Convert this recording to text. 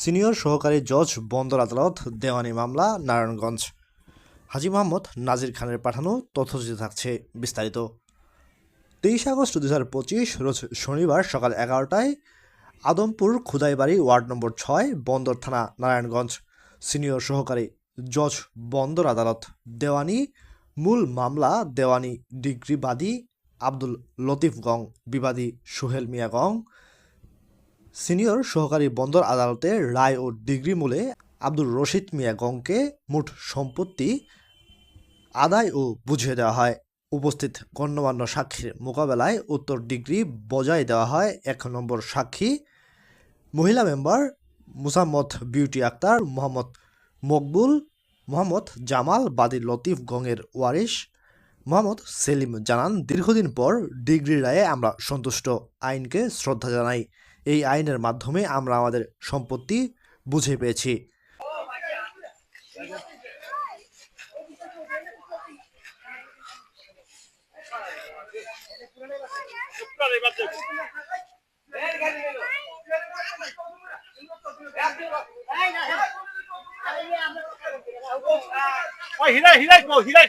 Senior সহকারী জজ বন্দর আদালত, দেওয়ানি মামলা, নারায়ণগঞ্জ। হাজি মোহাম্মদ নাজির খানের পাঠানো তথ্যচিত্র থাকছে বিস্তারিত। তেইশ আগস্ট দু হাজার পঁচিশ রোজ শনিবার সকাল এগারোটায় আদমপুর খুদাইবাড়ি ওয়ার্ড নম্বর ছয়, বন্দর থানা, নারায়ণগঞ্জ। সিনিয়র সহকারী জজ বন্দর আদালত, দেওয়ানি। মূল মামলা, দেওয়ানি ডিগ্রিবাদী আব্দুল লতিফ গং, বিবাদী সোহেল মিয়া গং। সিনিয়র সহকারী বন্দর আদালতে রায় ও ডিগ্রি মূলে আব্দুর রশিদ মিয়া গংকে মোট সম্পত্তি আদায় ও বুঝিয়ে দেওয়া হয়। উপস্থিত গণ্যমান্য সাক্ষীর মোকাবেলায় উত্তর ডিগ্রি বজায় দেওয়া হয়। এক নম্বর সাক্ষী মহিলা মেম্বার মুসাম্মদ বিউটি আক্তার, মোহাম্মদ মকবুল, মোহাম্মদ জামাল বাদী লতিফ গংয়ের ওয়ারিশ মোহাম্মদ সেলিম জানান, দীর্ঘদিন পর ডিগ্রি রায়ে আমরা সন্তুষ্ট। আইনকে শ্রদ্ধা জানাই। এই আইনের মাধ্যমে আমরা আমাদের সম্পত্তি বুঝে পেয়েছি। হিরাই হিরাই হিরাই